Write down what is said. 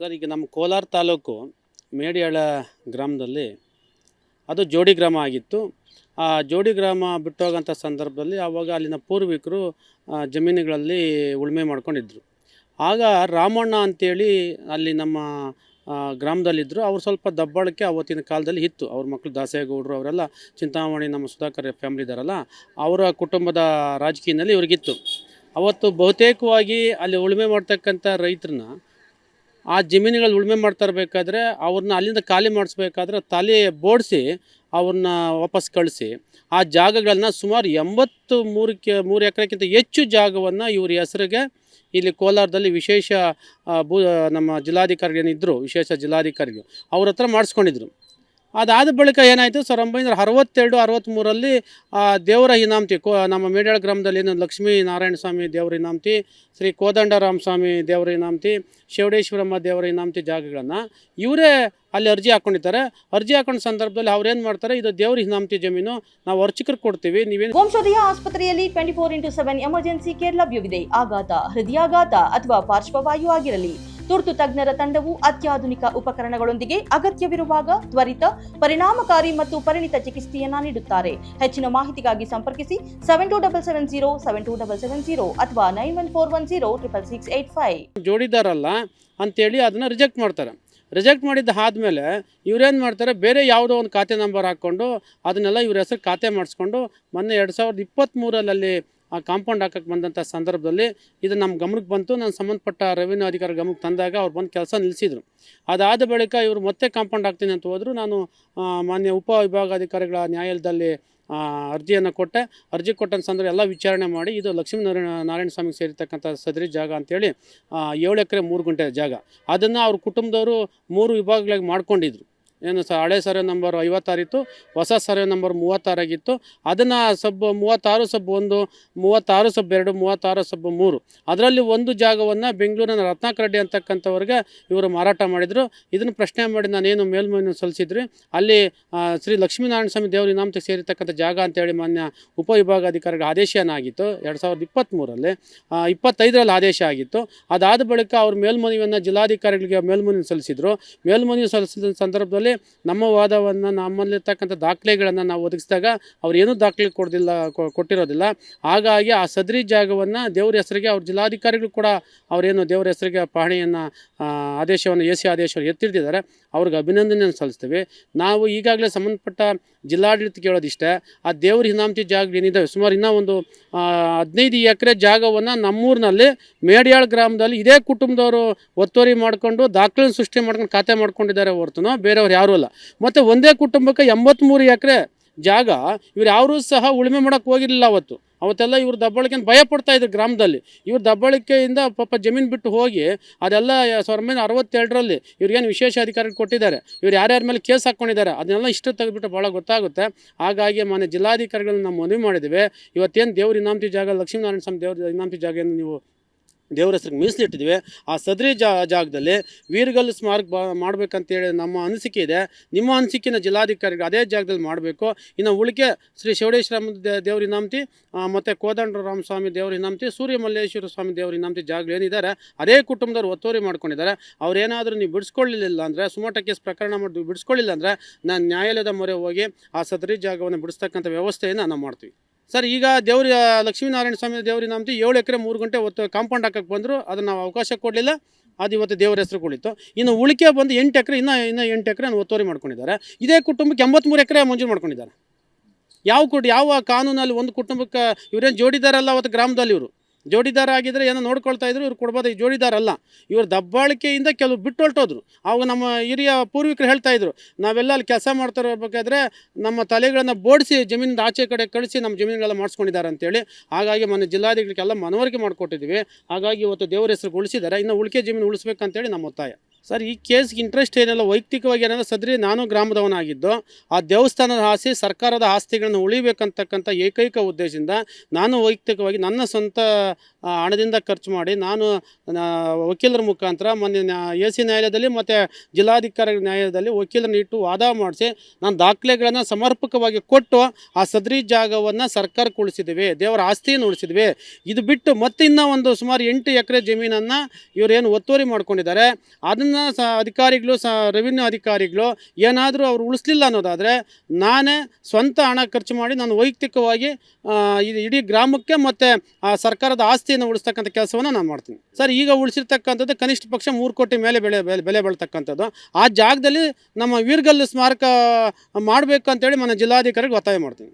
Sir, ಈಗ ನಮ್ಮ ಕೋಲಾರ ತಾಲೂಕು ಮೇಡಿಯಾಳ ಗ್ರಾಮದಲ್ಲಿ ಅದು ಜೋಡಿ ಗ್ರಾಮ ಆಗಿತ್ತು. ಆ ಜೋಡಿ ಗ್ರಾಮ ಬಿಟ್ಟೋಗಂಥ ಸಂದರ್ಭದಲ್ಲಿ ಆವಾಗ ಅಲ್ಲಿನ ಪೂರ್ವಿಕರು ಜಮೀನುಗಳಲ್ಲಿ ಉಳುಮೆ ಮಾಡ್ಕೊಂಡಿದ್ದರು ಆಗ ರಾಮಣ್ಣ ಅಂತೇಳಿ ಅಲ್ಲಿ ನಮ್ಮ ಗ್ರಾಮದಲ್ಲಿದ್ದರು ಅವ್ರು ಸ್ವಲ್ಪ ದಬ್ಬಾಳಿಕೆ ಅವತ್ತಿನ ಕಾಲದಲ್ಲಿ ಇತ್ತು. ಅವ್ರ ಮಕ್ಕಳು ದಾಸೇಗೌಡರು, ಅವರೆಲ್ಲ ಚಿಂತಾಮಣಿ, ನಮ್ಮ ಸುಧಾಕರ್ ಫ್ಯಾಮಿಲಿ ಇದ್ದಾರಲ್ಲ ಅವರ ಕುಟುಂಬದ ರಾಜಕೀಯದಲ್ಲಿ ಇವ್ರಿಗಿತ್ತು. ಅವತ್ತು ಬಹುತೇಕವಾಗಿ ಅಲ್ಲಿ ಉಳುಮೆ ಮಾಡ್ತಕ್ಕಂಥ ರೈತರನ್ನ ಆ ಜಮೀನುಗಳು ಉಳುಮೆ ಮಾಡ್ತಾ ಇರಬೇಕಾದ್ರೆ ಅವ್ರನ್ನ ಅಲ್ಲಿಂದ ಖಾಲಿ ಮಾಡಿಸ್ಬೇಕಾದ್ರೆ ತಲೆ ಬೋಡಿಸಿ ಅವ್ರನ್ನ ವಾಪಸ್ ಕಳಿಸಿ. ಆ ಜಾಗಗಳನ್ನ ಸುಮಾರು ಎಂಬತ್ತು ಮೂರಕ್ಕೆ ಮೂರು ಎಕರೆಕ್ಕಿಂತ ಹೆಚ್ಚು ಜಾಗವನ್ನು ಇವ್ರ ಹೆಸರಿಗೆ ಇಲ್ಲಿ ಕೋಲಾರದಲ್ಲಿ ವಿಶೇಷ ಭೂ, ನಮ್ಮ ಜಿಲ್ಲಾಧಿಕಾರಿಗಳೇನಿದ್ದರು ವಿಶೇಷ ಜಿಲ್ಲಾಧಿಕಾರಿಗಳು ಅವ್ರ ಹತ್ರ ಮಾಡಿಸ್ಕೊಂಡಿದ್ರು. ಅದಾದ ಬಳಿಕ ಏನಾಯಿತು? ಸಾವಿರದ ಒಂಬೈನೂರ ಅರವತ್ತೆರಡು ಅರವತ್ತ್ಮೂರಲ್ಲಿ ದೇವರ ಇನಾಮತಿ, ಕೋ, ನಮ್ಮ ಮೇಡಾಳ ಗ್ರಾಮದಲ್ಲಿ ಏನು ಲಕ್ಷ್ಮೀ ನಾರಾಯಣ ಸ್ವಾಮಿ ದೇವರ ಇನಾಮತಿ, ಶ್ರೀ ಕೋದಂಡರಾಮ ಸ್ವಾಮಿ ದೇವರ ಇನಾಮತಿ, ಶಿವಡೇಶ್ವರಮ್ಮ ದೇವರ ಇನಾಮತಿ ಜಾಗಗಳನ್ನು ಇವರೇ ಅಲ್ಲಿ ಅರ್ಜಿ ಹಾಕ್ಕೊಂಡಿದ್ದಾರೆ ಅರ್ಜಿ ಹಾಕೊಂಡ ಸಂದರ್ಭದಲ್ಲಿ ಅವ್ರೇನು ಮಾಡ್ತಾರೆ? ಇದು ದೇವ್ರ ಹಿನಾಮ್ತಿ ಜಮೀನು, ನಾವು ಅರ್ಚಕರು ಕೊಡ್ತೀವಿ, ನೀವೇನು ವಂಶೋದಯ ಆಸ್ಪತ್ರೆಯಲ್ಲಿ twenty four into seven emergency care ಲಭ್ಯವಿದೆ. ಆಘಾತ, ಹೃದಯಾಘಾತ ಅಥವಾ ಪಾರ್ಶ್ವವಾಯು ಆಗಿರಲಿ. ತುರ್ತು ತಜ್ಞರ ತಂಡವು ಅತ್ಯಾಧುನಿಕ ಉಪಕರಣಗಳೊಂದಿಗೆ ಅಗತ್ಯವಿರುವಾಗ ತ್ವರಿತ, ಪರಿಣಾಮಕಾರಿ ಮತ್ತು ಪರಿಣಿತ ಚಿಕಿತ್ಸೆಯನ್ನ ನೀಡುತ್ತಾರೆ. ಹೆಚ್ಚಿನ ಮಾಹಿತಿಗಾಗಿ ಸಂಪರ್ಕಿಸಿ seven two double seven zero seven two double seven zero ಅಥವಾ nine one four one zero triple six eight five ಜೋಡಿದಾರಲ್ಲ, ಅಂತೇಳಿ ಅದನ್ನು ರಿಜೆಕ್ಟ್ ಮಾಡ್ತಾರೆ. ರಿಜೆಕ್ಟ್ ಮಾಡಿದ್ದು ಆದಮೇಲೆ ಇವ್ರೇನು ಮಾಡ್ತಾರೆ, ಬೇರೆ ಯಾವುದೋ ಒಂದು ಖಾತೆ ನಂಬರ್ ಹಾಕ್ಕೊಂಡು ಅದನ್ನೆಲ್ಲ ಇವ್ರ ಹೆಸರು ಖಾತೆ ಮಾಡಿಸ್ಕೊಂಡು ಮೊನ್ನೆ ಎರಡು ಸಾವಿರದ ಇಪ್ಪತ್ತ್ಮೂರರಲ್ಲಿ ಆ ಕಾಂಪೌಂಡ್ ಹಾಕಕ್ಕೆ ಬಂದಂಥ ಸಂದರ್ಭದಲ್ಲಿ ಇದು ನಮ್ಮ ಗಮನಕ್ಕೆ ಬಂತು. ನಾನು ಸಂಬಂಧಪಟ್ಟ ರೆವಿನ್ಯೂ ಅಧಿಕಾರಿ ಗಮನಕ್ಕೆ ತಂದಾಗ ಅವ್ರು ಬಂದು ಕೆಲಸ ನಿಲ್ಲಿಸಿದರು ಅದಾದ ಬಳಿಕ ಇವರು ಮತ್ತೆ ಕಾಂಪೌಂಡ್ ಹಾಕ್ತೀನಿ ಅಂತ ಹೋದರು. ನಾನು ಮಾನ್ಯ ಉಪ ವಿಭಾಗಾಧಿಕಾರಿಗಳ ನ್ಯಾಯಾಲಯದಲ್ಲಿ ಅರ್ಜಿಯನ್ನು ಕೊಟ್ಟೆ. ಅರ್ಜಿ ಕೊಟ್ಟಂತ ಸಂದರ್ಭ ಎಲ್ಲ ವಿಚಾರಣೆ ಮಾಡಿ, ಇದು ಲಕ್ಷ್ಮೀ ನಾರಾಯಣ ನಾರಾಯಣ ಸ್ವಾಮಿಗೆ ಸೇರಿರ್ತಕ್ಕಂಥ ಸದರಿ ಜಾಗ ಅಂತೇಳಿ ಏಳು ಎಕರೆ ಮೂರು ಗುಂಟೆ ಜಾಗ. ಅದನ್ನು ಅವ್ರ ಕುಟುಂಬದವರು ಮೂರು ವಿಭಾಗಗಳಾಗಿ ಮಾಡ್ಕೊಂಡಿದ್ರು. ಏನು ಸ, ಹಳೆ ಸರ್ವೆ ನಂಬರ್ ಐವತ್ತಾರಿತ್ತು, ಹೊಸ ಸರ್ವೆ ನಂಬರ್ ಮೂವತ್ತಾರಾಗಿತ್ತು. ಅದನ್ನು ಸಬ್ ಮೂವತ್ತಾರು, ಸಬ್ ಒಂದು, ಮೂವತ್ತಾರು, ಸಬ್ ಎರಡು, ಮೂವತ್ತಾರು, ಸಬ್ ಮೂರು. ಅದರಲ್ಲಿ ಒಂದು ಜಾಗವನ್ನು ಬೆಂಗಳೂರಿನ ರತ್ನಾಕರ್ ರೆಡ್ಡಿ ಅಂತಕ್ಕಂಥವ್ರಿಗೆ ಇವರು ಮಾರಾಟ ಮಾಡಿದರು. ಇದನ್ನು ಪ್ರಶ್ನೆ ಮಾಡಿ ನಾನೇನು ಮೇಲ್ಮನವಿ ಸಲ್ಲಿಸಿದ್ರಿ? ಅಲ್ಲಿ ಶ್ರೀ ಲಕ್ಷ್ಮೀನಾರಾಯಣ ಸ್ವಾಮಿ ದೇವರ ಇನಾಮಕ್ಕೆ ಸೇರಿರ್ತಕ್ಕಂಥ ಜಾಗ ಅಂತೇಳಿ ಮಾನ್ಯ ಉಪವಿಭಾಗಾಧಿಕಾರಿಗಳ ಆದೇಶ ಏನಾಗಿತ್ತು? ಎರಡು ಸಾವಿರದ ಇಪ್ಪತ್ತ್ಮೂರಲ್ಲಿ ಇಪ್ಪತ್ತೈದರಲ್ಲಿ ಆದೇಶ ಆಗಿತ್ತು. ಅದಾದ ಬಳಿಕ ಅವರು ಮೇಲ್ಮನವಿಯನ್ನು ಜಿಲ್ಲಾಧಿಕಾರಿಗಳಿಗೆ ಮೇಲ್ಮನವಿ ಸಲ್ಲಿಸಿದರು. ಮೇಲ್ಮನವಿ ಸಲ್ಲಿಸಿದ ಸಂದರ್ಭದಲ್ಲಿ ನಮ್ಮ ವಾದವನ್ನು ನಮ್ಮಲ್ಲಿರ್ತಕ್ಕಂಥ ದಾಖಲೆಗಳನ್ನು ನಾವು ಒದಗಿಸಿದಾಗ ಅವ್ರು ಏನೂ ದಾಖಲೆ ಕೊಡೋದಿಲ್ಲ ಕೊಟ್ಟಿರೋದಿಲ್ಲ. ಹಾಗಾಗಿ ಆ ಸದರಿ ಜಾಗವನ್ನು ದೇವ್ರ ಹೆಸರಿಗೆ ಅವ್ರ ಜಿಲ್ಲಾಧಿಕಾರಿಗಳು ಕೂಡ ಅವರೇನು ದೇವ್ರ ಹೆಸರಿಗೆ ಪಹಣಿಯನ್ನು ಆದೇಶವನ್ನು, ಎ ಸಿ ಆದೇಶವನ್ನು ಎತ್ತಿಡ್ತಿದ್ದಾರೆ ಅವ್ರಿಗೆ ಅಭಿನಂದನೆಯನ್ನು ಸಲ್ಲಿಸ್ತೀವಿ. ನಾವು ಈಗಾಗಲೇ ಸಂಬಂಧಪಟ್ಟ ಜಿಲ್ಲಾಡಳಿತ ಕೇಳೋದಿಷ್ಟೇ, ಆ ದೇವ್ರ ಹಿನಾಮತಿ ಜಾಗ ಏನಿದ್ದಾವೆ ಸುಮಾರು ಇನ್ನೂ ಒಂದು ಹದಿನೈದು ಎಕರೆ ಜಾಗವನ್ನು ನಮ್ಮೂರಿನಲ್ಲಿ ಮೇಡಿಯಾಳ್ ಗ್ರಾಮದಲ್ಲಿ ಇದೇ ಕುಟುಂಬದವರು ಒತ್ತುವರಿ ಮಾಡಿಕೊಂಡು ದಾಖಲೆ ಸೃಷ್ಟಿ ಮಾಡ್ಕೊಂಡು ಖಾತೆ ಮಾಡ್ಕೊಂಡಿದ್ದಾರೆ ಹೊರತು. ಬೇರೆಯವ್ರು ಯಾರೂ ಅಲ್ಲ. ಮತ್ತು ಒಂದೇ ಕುಟುಂಬಕ್ಕೆ ಎಂಬತ್ತ್ಮೂರು ಎಕರೆ ಜಾಗ ಇವ್ರು ಯಾರೂ ಸಹ ಉಳುಮೆ ಮಾಡೋಕ್ಕೆ ಹೋಗಿರಲಿಲ್ಲ ಅವತ್ತು. ಅವತ್ತೆಲ್ಲ ಇವ್ರು ದಬ್ಬಳಿಕೆ ಭಯ ಪಡ್ತಾ ಇದ್ರು ಗ್ರಾಮದಲ್ಲಿ. ಇವ್ರು ದಬ್ಬಳಿಕೆಯಿಂದ ಪಾಪ ಜಮೀನು ಬಿಟ್ಟು ಹೋಗಿ ಅದೆಲ್ಲ ಸಾವಿರದ ಒಂಬೈನೂರ ಅರವತ್ತೆರಡರಲ್ಲಿ ಇವ್ರಿಗೇನು ವಿಶೇಷ ಅಧಿಕಾರಿ ಕೊಟ್ಟಿದ್ದಾರೆ. ಇವ್ರು ಯಾರ್ಯಾರ ಮೇಲೆ ಕೇಸ್ ಹಾಕ್ಕೊಂಡಿದ್ದಾರೆ ಅದನ್ನೆಲ್ಲ ಇಷ್ಟು ತೆಗೆದುಬಿಟ್ಟು ಭಾಳ ಗೊತ್ತಾಗುತ್ತೆ. ಹಾಗಾಗಿ ಮನೆ ಜಿಲ್ಲಾಧಿಕಾರಿಗಳನ್ನ ನಾವು ಮನವಿ ಮಾಡಿದ್ದೀವಿ. ಇವತ್ತೇನು ದೇವ್ರ ಇನಾಮತಿ ಜಾಗ, ಲಕ್ಷ್ಮೀನಾರಾಯಣ ಸ್ವಾಮಿ ದೇವ್ರ ಇನಾಮತಿ ಜಾಗ ನೀವು ದೇವ್ರ ಹೆಸರಿಗೆ ಮೀಸಲಿಟ್ಟಿದ್ದೀವಿ ಆ ಸದ್ರಿ ಜಾ, ಜಾಗದಲ್ಲಿ ವೀರಗಲ್ಲು ಸ್ಮಾರಕ ಬಾ ಮಾಡ್ಬೇಕಂತೇಳಿ ನಮ್ಮ ಅನಿಸಿಕೆ ಇದೆ. ನಿಮ್ಮ ಅನಿಸಿಕೆನ ಜಿಲ್ಲಾಧಿಕಾರಿಗಳು ಅದೇ ಜಾಗದಲ್ಲಿ ಮಾಡಬೇಕು. ಇನ್ನು ಉಳಿಕೆ ಶ್ರೀ ಶಿವಡೇಶ್ವರ ದೇವ್ರ ಇನಾಮತಿ ಮತ್ತು ಕೋದಂಡ ರಾಮಸ್ವಾಮಿ ದೇವ್ರ ಇನಾಮತಿ ಸೂರ್ಯ ಮಲ್ಲೇಶ್ವರ ಸ್ವಾಮಿ ದೇವ್ರ ಇನಾಮತಿ ಜಾಗಗಳು ಏನಿದ್ದಾರೆ, ಅದೇ ಕುಟುಂಬದವ್ರು ಒತ್ತುವರಿ ಮಾಡ್ಕೊಂಡಿದ್ದಾರೆ. ಅವರೇನಾದರೂ ನೀವು ಬಿಡಿಸ್ಕೊಳ್ಳಿಲ್ಲ ಅಂದರೆ, ಸುಮೋಟ ಕೇಸ್ ಪ್ರಕರಣ ಮಾಡಿ ಬಿಡಿಸ್ಕೊಳ್ಳಿಲ್ಲ ಅಂದರೆ, ನಾನು ನ್ಯಾಯಾಲಯದ ಮೊರೆ ಹೋಗಿ ಆ ಸದರಿ ಜಾಗವನ್ನು ಬಿಡಿಸ್ತಕ್ಕಂಥ ವ್ಯವಸ್ಥೆಯನ್ನು ನಾವು ಮಾಡ್ತೀವಿ. ಸರ್, ಈಗ ದೇವ್ರ ಲಕ್ಷ್ಮೀನಾರಾಯಣ ಸ್ವಾಮಿ ದೇವ್ರಿ ಇನಾಮತಿ ಏಳು ಎಕರೆ ಮೂರು ಗಂಟೆ ಹೊತ್ತು ಕಾಂಪೌಂಡ್ ಹಾಕಕ್ಕೆ ಬಂದರು, ಅದನ್ನು ನಾವು ಅವಕಾಶ ಕೊಡಲಿಲ್ಲ. ಅದು ಇವತ್ತು ದೇವರ ಹೆಸರು ಕುಳಿತು. ಇನ್ನು ಉಳಿಕೆ ಬಂದು ಎಂಟು ಎಕರೆ, ಇನ್ನೂ ಇನ್ನೂ ಎಂಟು ಎಕರೆ ಒತ್ತುವರಿ ಮಾಡ್ಕೊಂಡಿದ್ದಾರೆ. ಇದೇ ಕುಟುಂಬಕ್ಕೆ ಎಂಬತ್ತ್ಮೂರು ಎಕರೆ ಮಂಜೂರು ಮಾಡ್ಕೊಂಡಿದ್ದಾರೆ. ಯಾವ ಕುಟ್ ಯಾವ ಕಾನೂನಲ್ಲಿ ಒಂದು ಕುಟುಂಬಕ್ಕೆ ಇವರೇನು ಜೋಡಿದಾರಲ್ಲ ಅವತ್ತು ಗ್ರಾಮದಲ್ಲಿ ಇವರು? ಜೋಡಿದಾರ ಆಗಿದ್ರೆ ಏನೋ ನೋಡ್ಕೊಳ್ತಾ ಇದ್ರು, ಇವ್ರು ಕೊಡ್ಬೋದು. ಈ ಜೋಡಿದಾರ ಅಲ್ಲ ಇವ್ರು ದಬ್ಬಾಳಿಕೆಯಿಂದ ಕೆಲವು ಬಿಟ್ಟು ಹೊರಟೋದ್ರು ಅವಾಗ ನಮ್ಮ ಹಿರಿಯ ಪೂರ್ವಿಕರು ಹೇಳ್ತಾ ಇದ್ರು, ನಾವೆಲ್ಲ ಅಲ್ಲಿ ಕೆಲಸ ಮಾಡ್ತಿರ್ಬೇಕಾದ್ರೆ ನಮ್ಮ ತಲೆಗಳನ್ನು ಬೋಡಿಸಿ ಜಮೀನಿಂದ ಆಚೆ ಕಡೆ ಕಳಿಸಿ ನಮ್ಮ ಜಮೀನುಗಳೆಲ್ಲ ಮಾಡಿಸ್ಕೊಂಡಿದ್ದಾರೆ ಅಂತೇಳಿ. ಹಾಗಾಗಿ ಮೊನ್ನೆ ಜಿಲ್ಲಾಧಿಕಾರಿಗಳಿಗೆಲ್ಲ ಮನವರಿಕೆ ಮಾಡಿಕೊಟ್ಟಿದ್ದೀವಿ. ಹಾಗಾಗಿ ಇವತ್ತು ದೇವರ ಹೆಸರು ಉಳಿಸಿದ್ದಾರೆ. ಇನ್ನು ಉಳಿಕೆ ಜಮೀನು ಉಳಿಸ್ಬೇಕಂತೇಳಿ ನಮ್ಮ ಒತ್ತಾಯ. ಸರ್, ಈ ಕೇಸ್ಗೆ ಇಂಟ್ರೆಸ್ಟ್ ಏನಿಲ್ಲ ವೈಯಕ್ತಿಕವಾಗಿ ಏನಂದ್ರೆ ಸದ್ರಿ? ನಾನು ಗ್ರಾಮದವನಾಗಿದ್ದು, ಆ ದೇವಸ್ಥಾನದ ಆಸ್ತಿ ಸರ್ಕಾರದ ಆಸ್ತಿಗಳನ್ನು ಉಳಿಬೇಕಂತಕ್ಕಂಥ ಏಕೈಕ ಉದ್ದೇಶದಿಂದ ನಾನು ವೈಯಕ್ತಿಕವಾಗಿ ನನ್ನ ಸ್ವಂತ ಹಣದಿಂದ ಖರ್ಚು ಮಾಡಿ ನಾನು ವಕೀಲರ ಮುಖಾಂತರ ಮೊನ್ನೆ ಎ ಸಿ ನ್ಯಾಯಾಲಯದಲ್ಲಿ ಮತ್ತು ಜಿಲ್ಲಾಧಿಕಾರಿ ನ್ಯಾಯಾಲಯದಲ್ಲಿ ವಕೀಲರನ್ನ ಇಟ್ಟು ವಾದ ಮಾಡಿಸಿ ನಾನು ದಾಖಲೆಗಳನ್ನು ಸಮರ್ಪಕವಾಗಿ ಕೊಟ್ಟು ಆ ಸದ್ರಿ ಜಾಗವನ್ನು ಸರ್ಕಾರಕ್ಕೆ ಉಳಿಸಿದ್ದೀವಿ ದೇವರ ಆಸ್ತಿಯನ್ನು ಉಳಿಸಿದ್ವಿ. ಇದು ಬಿಟ್ಟು ಮತ್ತೆ ಇನ್ನೂ ಒಂದು ಸುಮಾರು ಎಂಟು ಎಕರೆ ಜಮೀನನ್ನು ಇವರೇನು ಒತ್ತುವರಿ ಮಾಡ್ಕೊಂಡಿದ್ದಾರೆ. ಅದನ್ನು ರೆವಿನ್ಯೂನ ಸ ಅಧಿಕಾರಿಗಳು ಸ ರೆವಿನ್ಯೂ ಅಧಿಕಾರಿಗಳು ಏನಾದರೂ ಅವರು ಉಳಿಸ್ಲಿಲ್ಲ ಅನ್ನೋದಾದರೆ ನಾನೇ ಸ್ವಂತ ಹಣ ಖರ್ಚು ಮಾಡಿ ನಾನು ವೈಯಕ್ತಿಕವಾಗಿ ಇದು ಇಡೀ ಗ್ರಾಮಕ್ಕೆ ಮತ್ತು ಆ ಸರ್ಕಾರದ ಆಸ್ತಿಯನ್ನು ಉಳಿಸ್ತಕ್ಕಂಥ ಕೆಲಸವನ್ನು ನಾನು ಮಾಡ್ತೀನಿ. ಸರ್, ಈಗ ಉಳಿಸಿರ್ತಕ್ಕಂಥದ್ದು ಕನಿಷ್ಠ ಪಕ್ಷ ಮೂರು ಕೋಟಿ ಮೇಲೆ ಬೆಳೆ ಬೆಲೆ ಬೆಲೆ ಬಾಳ್ತಕ್ಕಂಥದ್ದು. ಆ ಜಾಗದಲ್ಲಿ ನಮ್ಮ ವೀರ್ಗಲ್ಲು ಸ್ಮಾರಕ ಮಾಡಬೇಕು ಅಂತೇಳಿ ನನ್ನ ಜಿಲ್ಲಾಧಿಕಾರಿಗೆ ಒತ್ತಾಯ ಮಾಡ್ತೀನಿ.